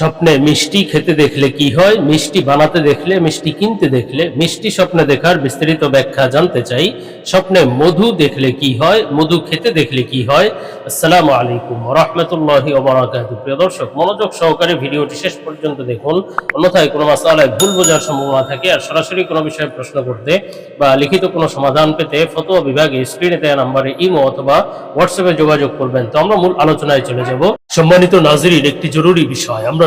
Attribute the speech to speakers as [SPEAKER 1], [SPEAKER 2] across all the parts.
[SPEAKER 1] স্বপ্নে মিষ্টি খেতে দেখলে কি হয়? মিষ্টি বানাতে দেখলে, মিষ্টি কিনতে দেখলে, মিষ্টি স্বপ্নে দেখার বিস্তারিত ব্যাখ্যা জানতে চাই। স্বপ্নে মধু দেখলে কি হয়? মধু খেতে দেখলে কি হয়? আসসালামু আলাইকুম রহমতুল্লাহ ওবরাকাতু প্রিয় দর্শক, মনোযোগ সহকারে ভিডিওটি শেষ পর্যন্ত দেখুন। অন্যথায় কোনো মাসালায় ভুল বোঝার সম্ভাবনা থাকে আর সরাসরি কোনো বিষয়ে প্রশ্ন করতে বা লিখিত কোনো সমাধান পেতে ফতোয়া বিভাগে স্ক্রিনে দেওয়া নাম্বারে ইমো অথবা হোয়াটসঅ্যাপে যোগাযোগ করবেন। তো আমরা মূল আলোচনায় চলে যাব। সম্মানিত নাজরির একটি জরুরি বিষয়। আমরা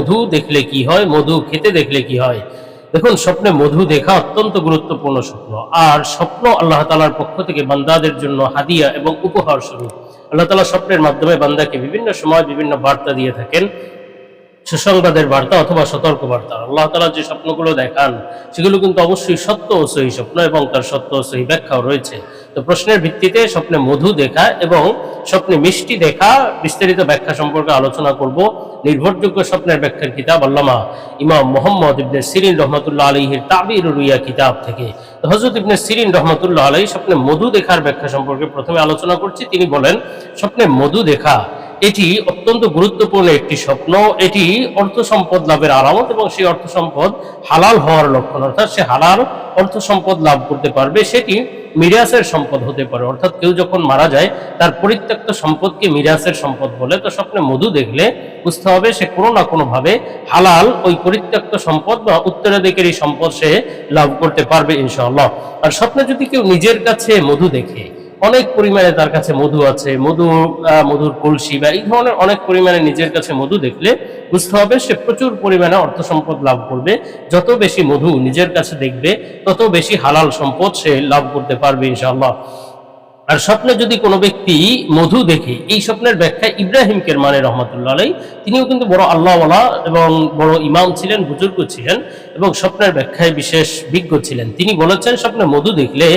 [SPEAKER 1] মধু দেখলে কি হয়? মধু খেতে দেখলে কি হয়? দেখুন, স্বপ্নে মধু দেখা অত্যন্ত গুরুত্বপূর্ণ স্বপ্ন। আর স্বপ্ন আল্লাহ তালার পক্ষ থেকে বান্দাদের জন্য হাদিয়া এবং উপহার স্বরূপ। আল্লাহ তালা স্বপ্নের মাধ্যমে বান্দাকে বিভিন্ন সময় বিভিন্ন বার্তা দিয়ে থাকেন। সুসংবাদের বার্তা অথবা সতর্ক বার্তা আল্লাহ তালা যে স্বপ্নগুলো দেখান, সেগুলো কিন্তু অবশ্যই সত্য ও সহি স্বপ্ন এবং তার সত্য ও সহি ব্যাখ্যাও রয়েছে। তো প্রশ্নের ভিত্তিতে স্বপ্নে মধু দেখা এবং স্বপ্নে মিষ্টি দেখা, বিস্তারিত ব্যাখ্যা সম্পর্কে আলোচনা করব। নির্ভরযোগ্য স্বপ্নের ব্যাখ্যার কিতাব আল্লামা ইমাম মোহাম্মদ ইবনে সিরিন রহমতুল্লাহ আলহির তাবির রুইয়া কিতাব থেকে। হজরত ইবনে সিরিন রহমতুল্লাহ আলহী স্বপ্নে মধু দেখার ব্যাখ্যা সম্পর্কে প্রথমে আলোচনা করছি। তিনি বলেন, স্বপ্নে মধু দেখা এটি অত্যন্ত গুরুত্বপূর্ণ একটি স্বপ্ন। এটি অর্থ সম্পদ লাভের আলামত এবং সেই অর্থ সম্পদ হালাল হওয়ার লক্ষণ। অর্থাৎ সে হালাল অর্থ সম্পদ লাভ করতে পারবে, সেটি মিরাসের সম্পদ হতে পারে। অর্থাৎ কেউ যখন মারা যায়, তার পরিত্যক্ত সম্পদকে মিরাসের সম্পদ বলে। তো স্বপ্নে মধু দেখলে বুঝতে হবে সে কোনো না কোনোভাবে হালাল ওই পরিত্যক্ত সম্পদ বা উত্তরাধিকারী সম্পদ সে লাভ করতে পারবে ইনশাআল্লাহ। আর স্বপ্নে যদি কেউ নিজের কাছে মধু দেখে অনেক পরিমাণে তার কাছে মধু আছে, মধু মধুর কলসি বা এই ধরনের অনেক পরিমাণে নিজের কাছে মধু দেখলে বুঝতে হবে সে প্রচুর পরিমাণে অর্থ সম্পদ লাভ করবে। যত বেশি মধু নিজের কাছে দেখবে, তত বেশি হালাল সম্পদ সে লাভ করতে পারবে ইনশাআল্লাহ। আর স্বপ্নে যদি কোনো ব্যক্তি মধু দেখে, এই স্বপ্নের ব্যাখ্যা ইব্রাহিম কেরমানে রহমতুল্লাহ আলাই তিনিও কিন্তু বড় আল্লাহওয়ালা এবং বড় ইমাম ছিলেন, বুজুর্গ ছিলেন এবং স্বপ্নের ব্যাখ্যায় বিশেষ বিজ্ঞ ছিলেন। তিনি বলেছেন, স্বপ্নে মধু দেখলে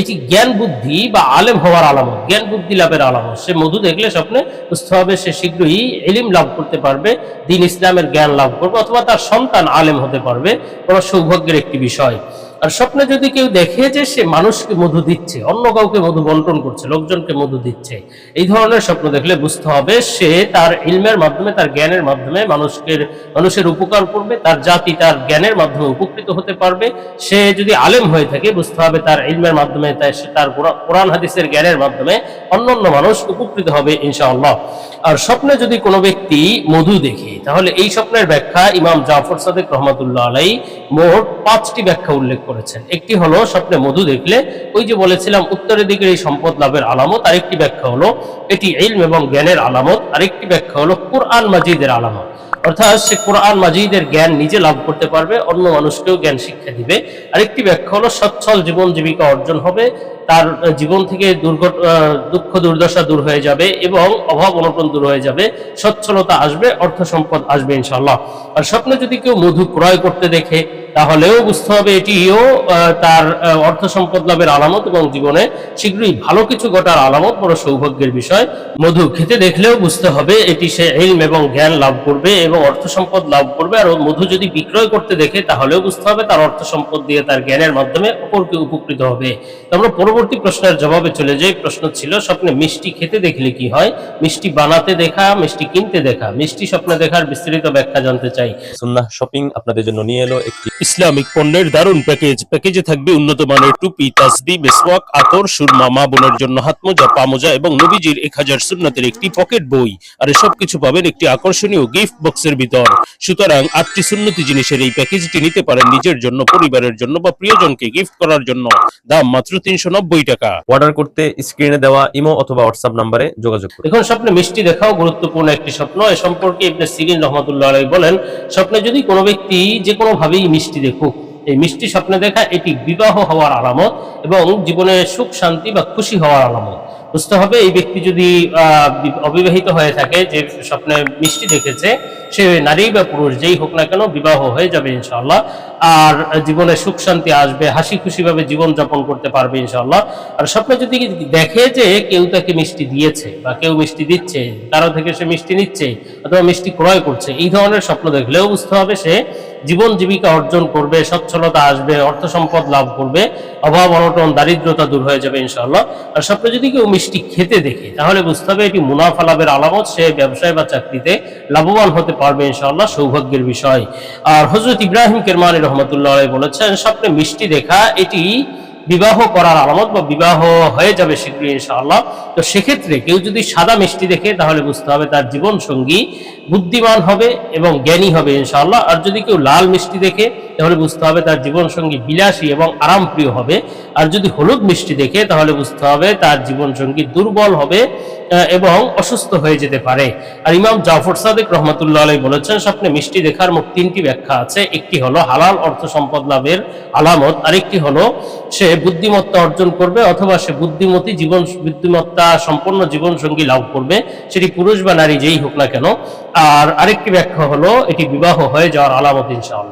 [SPEAKER 1] এটি জ্ঞান বুদ্ধি বা আলেম হওয়ার আলামত, জ্ঞান বুদ্ধি লাভের আলামত। সে মধু দেখলে স্বপ্নে বুঝতে হবে, সে শীঘ্রই এলিম লাভ করতে পারবে, দিন ইসলামের জ্ঞান লাভ করবে অথবা তার সন্তান আলেম হতে পারবে। বড় সৌভাগ্যের একটি বিষয়। আর স্বপ্নে যদি কেউ দেখে যে সে মানুষকে মধু দিচ্ছে, অন্য কাউকে মধু বন্টন করছে, লোকজনকে মধু দিচ্ছে, এই ধরনের স্বপ্ন দেখলে বুঝতে হবে সে তার ইলমের মাধ্যমে, তার জ্ঞানের মাধ্যমে মানুষকে মানুষের উপকার করবে, তার জাতি তার জ্ঞানের মাধ্যমে উপকৃত হতে পারবে। সে যদি আলেম হয়ে থাকে, বুঝতে হবে তার ইলমের মাধ্যমে সে তার কোরআ- কোরআন, হাদিসের জ্ঞানের মাধ্যমে অন্য অন্য মানুষ উপকৃত হবে ইনশাআল্লাহ। আর স্বপ্নে যদি কোনো ব্যক্তি মধু দেখে, তাহলে এই স্বপ্নের ব্যাখ্যা ইমাম জাফর সাদেক রহমতুল্লাহ আলাই মোট পাঁচটি ব্যাখ্যা উল্লেখ করেছেন। একটি হলো স্বপ্নে মধু দেখলে, ওই যে বলেছিলাম, উত্তরের দিকের এই সম্পদ লাভের আলামত, আরেকটি ব্যাখ্যা হলো, এটি ইলম এবং জ্ঞানের আলামত, আরেকটি ব্যাখ্যা হলো কোরআন মাজিদের আলামত। অর্থাৎ সে কোরআন মাজিদের জ্ঞান নিজে লাভ করতে পারবে, অন্য মানুষকেও জ্ঞান শিক্ষা দিবে। আরেকটি ব্যাখ্যা হলো, সচ্ছল জীবন জীবিকা অর্জন হবে, তার জীবন থেকে দুর্ঘট দুঃখ দুর্দশা দূর হয়ে যাবে এবং অভাব অনটন দূর হয়ে যাবে, সচ্ছলতা আসবে, অর্থ সম্পদ আসবে ইনশাল্লাহ আর স্বপ্নে যদি কেউ মধু ক্রয় করতে দেখে তাহলেও বুঝতে হবে এটিও তার অর্থ সম্পদ লাভের আলামত এবং জীবনে শীঘ্রই ভালো কিছু ঘটার আলামত, বড় সৌভাগ্যের বিষয়। মধু খেতে দেখলেও বুঝতে হবে এটি সে ইলম এবং জ্ঞান লাভ করবে এবং অর্থ সম্পদ লাভ করবে। আর মধু যদি বিক্রয় করতে দেখে, তাহলেও বুঝতে হবে তার অর্থ সম্পদ দিয়ে তার জ্ঞানের মাধ্যমে অপরকে উপকৃত হবে। আমরা পরবর্তী প্রশ্নের জবাবে চলে যাই। প্রশ্ন ছিল, স্বপ্নে মিষ্টি খেতে দেখলে কি হয়? মিষ্টি বানাতে দেখা, মিষ্টি কিনতে দেখা? মিষ্টি স্বপ্নে দেখার বিস্তারিত ব্যাখ্যা জানতে চাই।
[SPEAKER 2] সুন্নাহ শপিং আপনাদের জন্য নিয়ে এলো একটি
[SPEAKER 1] ইসলামিক পণ্যের দারুণ প্যাকেজ। প্যাকেজে থাকবে উন্নত মানের টুপি তাসবি মেসওয়াক আতর সুরমা মা বোনের জন্য হাতমোজা পামোজা এবং নবীজির এক হাজার সুন্নাতের একটি পকেট বই। আর এসব কিছু পাবেন একটি আকর্ষণীয় গিফট বক্সের ভিতর। সুতরাং আটটি সুন্নতি জিনিসের এই প্যাকেজটি নিতে পারেন নিজের জন্য পরিবারের জন্য বা প্রিয়জনকে গিফট করার জন্য। দাম মাত্র তিনশো নব্বই টাকা।
[SPEAKER 2] অর্ডার করতে স্ক্রিনে দেওয়া ইমো অথবা হোয়াটসঅ্যাপ নাম্বারে যোগাযোগ করুন।
[SPEAKER 1] এখন স্বপ্নে মিষ্টি দেখাও গুরুত্বপূর্ণ একটি স্বপ্ন। এ সম্পর্কে ইবনে সিরিন রহমতুল্লাহ বলেন স্বপ্নে যদি কোনো ব্যক্তি যে কোনো ভাবেই মিষ্টি দেখুক এই মিষ্টি স্বপ্নে দেখা এটি বিবাহ হওয়ার আলামত এবং জীবনে সুখ, শান্তি বা খুশি হওয়ার আলামত। বুঝতে হবে, এই ব্যক্তি যদি অবিবাহিত হয়ে থাকে, যে স্বপ্নে মিষ্টি দেখেছে, সে নারী বা পুরুষ, যেই হোক না কেন বিবাহ হয়ে যাবে ইনশাআল্লাহ। আর জীবনে সুখ শান্তি আসবে, হাসি খুশি ভাবে জীবন যাপন করতে পারবে ইনশাআল্লাহ। আর স্বপ্নে যদি দেখে যে কেউ তাকে মিষ্টি দিয়েছে বা কেউ মিষ্টি দিচ্ছে কারও থেকে সে মিষ্টি নিচ্ছে অথবা মিষ্টি ক্রয় করছে, এই ধরনের স্বপ্ন দেখলেও বুঝতে হবে সে জীবন জীবিকা অর্জন করবে, সচ্ছলতা আসবে, অর্থ সম্পদ লাভ করবে, অভাব, অনটন, দারিদ্রতা দূর হয়ে যাবে ইনশাআল্লাহ। আর স্বপ্নে যদি কেউ মিষ্টি খেতে দেখে, তাহলে বুঝতে হবে এটি মুনাফা লাভের আলামত, সে ব্যবসায় বা চাকরিতে লাভবান হতে পারবে ইনশাআল্লাহ, সৌভাগ্যের বিষয়। আর হজরত ইব্রাহিম কেরমানি রহমতুল্লাহ বলেছেন, স্বপ্নে মিষ্টি দেখা, এটি বিবাহ করার আলামত বা বিবাহ হয়ে যাবে শীঘ্রই ইনশাআল্লাহ। তো সেক্ষেত্রে কেউ যদি সাদা মিষ্টি দেখে, তাহলে বুঝতে হবে তার জীবন সঙ্গী বুদ্ধিমান হবে এবং জ্ঞানী হবে ইনশাআল্লাহ। আর যদি কেউ লাল মিষ্টি দেখে তাহলে বুঝতে হবে তার জীবন সঙ্গী বিলাসী এবং আরামপ্রিয় হবে। আর যদি হলুদ মিষ্টি দেখে, তাহলে বুঝতে হবে তার জীবন সঙ্গী দুর্বল হবে এবং অসুস্থ হয়ে যেতে পারে। আর ইমাম জাফর সাদেক রহমতুল্লাহ আলাই বলেছেন, স্বপ্নে মিষ্টি দেখার মুখ তিনটি ব্যাখ্যা আছে। একটি হলো হালাল অর্থ সম্পদ লাভের আলামত, আরেকটি হলো সে বুদ্ধিমত্তা অর্জন করবে অথবা সে বুদ্ধিমতী জীবন, বুদ্ধিমত্তা সম্পন্ন জীবন সঙ্গী লাভ করবে। সেটি পুরুষ বা নারী যেই হোক না কেন। আর আরেকটি ব্যাখ্যা হলো, এটি বিবাহ হয়ে যাওয়ার আলামত ইনশাআল্লাহ।